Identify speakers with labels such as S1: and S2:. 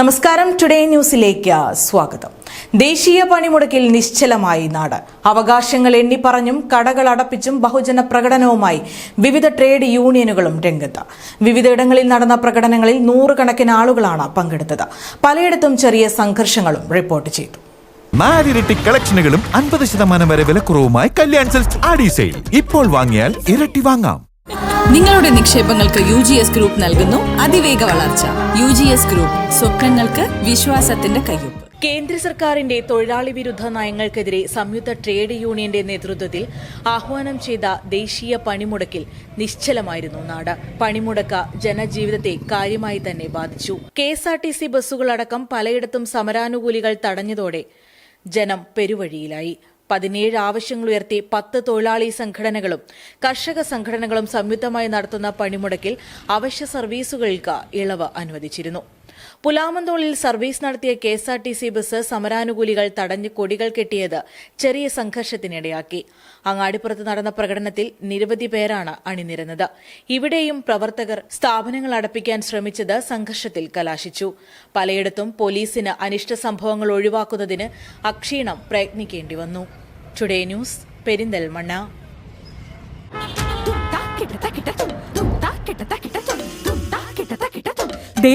S1: നമസ്കാരം. ടുഡേ ന്യൂസിലേക്ക് സ്വാഗതം. ദേശീയ പണിമുടക്കിൽ നിശ്ചലമായി നാട്. അവകാശങ്ങൾ എണ്ണിപ്പറഞ്ഞും കടകൾ അടപ്പിച്ചും ബഹുജന പ്രകടനവുമായി വിവിധ ട്രേഡ് യൂണിയനുകളും രംഗത്ത്. വിവിധയിടങ്ങളിൽ നടന്ന പ്രകടനങ്ങളിൽ നൂറുകണക്കിന് ആളുകളാണ് പങ്കെടുത്തത്. പലയിടത്തും ചെറിയ സംഘർഷങ്ങളും റിപ്പോർട്ട് ചെയ്തു.
S2: നാലിരട്ടി കളക്ഷനുകളും അൻപത് ശതമാനം വരെ വിലക്കുറവുമായി കല്യാൺ സെൽസ് ആഡി സെയിൽ ഇപ്പോൾ വാങ്ങിയാൽ ഇരട്ടി വാങ്ങാം.
S3: നിങ്ങളുടെ നിക്ഷേപങ്ങൾക്ക് യു ജി എസ് ഗ്രൂപ്പ് നൽകുന്നു. അതിവേഗ വളർച്ച. യു ജി എസ് ഗ്രൂപ്പ് സ്വപ്നങ്ങൾക്ക് വിശ്വാസത്തിന്റെ കയ്യൊപ്പ്.
S1: കേന്ദ്ര സർക്കാരിന്റെ തൊഴിലാളി വിരുദ്ധ നയങ്ങൾക്കെതിരെ സംയുക്ത ട്രേഡ് യൂണിയന്റെ നേതൃത്വത്തിൽ ആഹ്വാനം ചെയ്ത ദേശീയ പണിമുടക്കിൽ നിശ്ചലമായിരുന്നു നാട്. പണിമുടക്ക ജനജീവിതത്തെ കാര്യമായി തന്നെ ബാധിച്ചു. K S R T C ബസ്സുകളടക്കം പലയിടത്തും സമരാനുകൂലികൾ തടഞ്ഞതോടെ ജനം പെരുവഴിയിലായി. പതിനേഴ് ആവശ്യങ്ങളുയർത്തി പത്ത് തൊഴിലാളി സംഘടനകളും കർഷക സംഘടനകളും സംയുക്തമായി നടത്തുന്ന പണിമുടക്കിൽ അവശ്യ സർവീസുകൾക്ക് ഇളവ് അനുവദിച്ചിരുന്നു. പുലാമന്തോളിൽ സർവീസ് നടത്തിയ K S R T C bus സമരാനുകൂലികൾ തടഞ്ഞ് കൊടികൾ കെട്ടിയത് ചെറിയ സംഘർഷത്തിനിടയാക്കി. അങ്ങാടിപ്പുറത്ത് നടന്ന പ്രകടനത്തിൽ നിരവധി പേരാണ് അണിനിരന്നത്. ഇവിടെയും പ്രവർത്തകർ സ്ഥാപനങ്ങൾ അടപ്പിക്കാൻ ശ്രമിച്ചത് സംഘർഷത്തിൽ കലാശിച്ചു. പലയിടത്തും പോലീസിന് അനിഷ്ട സംഭവങ്ങൾ ഒഴിവാക്കുന്നതിന് അക്ഷീണം പ്രയത്നിക്കേണ്ടി വന്നു. Today news Perinthalmanna.
S4: ദേ